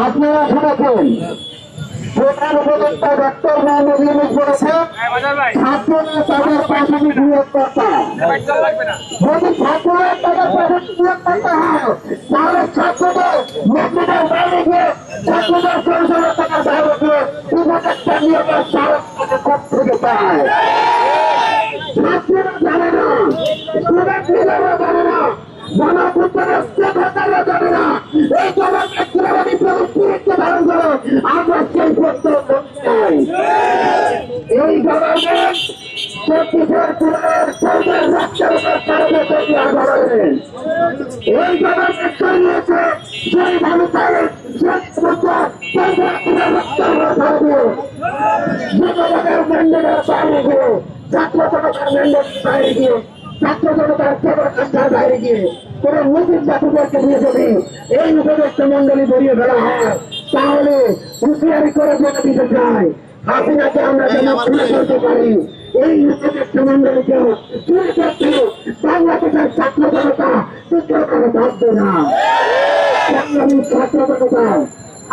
আপনারা শুনেছেন প্রধান স্টেকহোল্ডাররা জানে না এই গভর্নমেন্ট কীভাবে প্রযুক্তিকে ধারণ করে আমরা সেই চাই এই গভর্নমেন্ট এই গভর্নমেন্ট তৈরি হয়েছে সেই ম্যান্ডেটের বাইরে গিয়ে, ছাত্র জনতার ম্যান্ডেট বাইরে গিয়ে, ছাত্র জনতার কেবল গিয়ে, কোন নতুন জাতিদেরকে নিয়ে যদি এই উপদেষ্টা মন্ডলী বেরিয়ে ফেলা হয়। তাহলে হুঁশিয়ারি করে বলে দিতে চাই। হাসিনাকে আমরা যেন খুলে করতে পারি। এই বাংলাদেশের ছাত্র জনতা থাকবে না। সংগ্রামী ছাত্র জনতা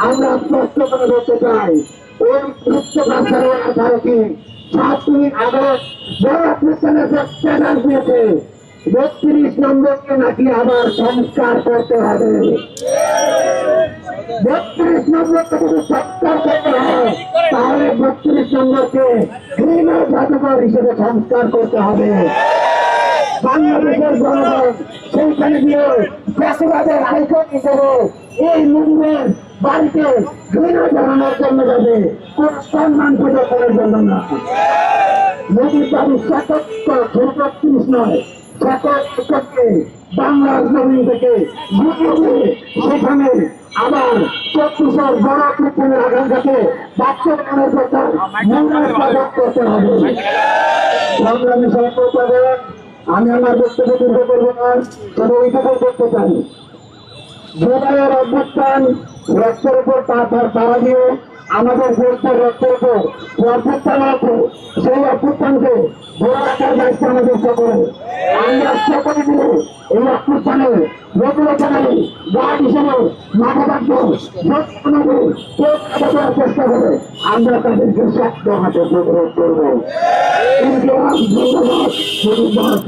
আমরা স্পষ্ট করে বলতে চাই ওই ভাষার ভারতী বড় দিয়েছে। বত্রিশ নম্বরকে নাকি আবার সংস্কার করতে হবে। তাহলে বত্রিশ নম্বরকে ক্রিমিনাল জাদুঘর হিসেবে সংস্কার করতে হবে? বাংলাদেশের জনগণ সেইখানে গিয়ে চাষিবাদের আইকন হিসেবে এই মুভমের বাড়িতে ঘৃণা জানানোর জন্য যাবে? কোন সম্মান প্রদর্শনের জন্য না। মোদীর বাবু শতক ছত্রিশ নয়। এককে বাংলার জমিন থেকে বুঝিয়ে সেখানে আবার চব্বিশের বড় পৃথিবীর আকাঙ্ক্ষাকে বাস্তবায়নের মূল্যায়ন করতে হবে। সংগ্রামী সহযোগিতা আমি আমার বক্তব্য দীর্ঘ করব না, তবে এইটুকু করতে চাই। জুলাইয়ের অভ্যুত্থান রক্তের উপর তারা দিয়ে আমাদের দেশের রক্তের উপর অভ্যুত্থান আছে, সেই অভ্যুত্থানকে ধরে রাখার দায়িত্ব আমাদের সকলে আমরা সকলে মিলে এই অভ্যুত্থানে রেগুলেশনারি গার্ড হিসেবে মাঠে থাকব কাজে করার চেষ্টা আমরা করব। ধন্যবাদ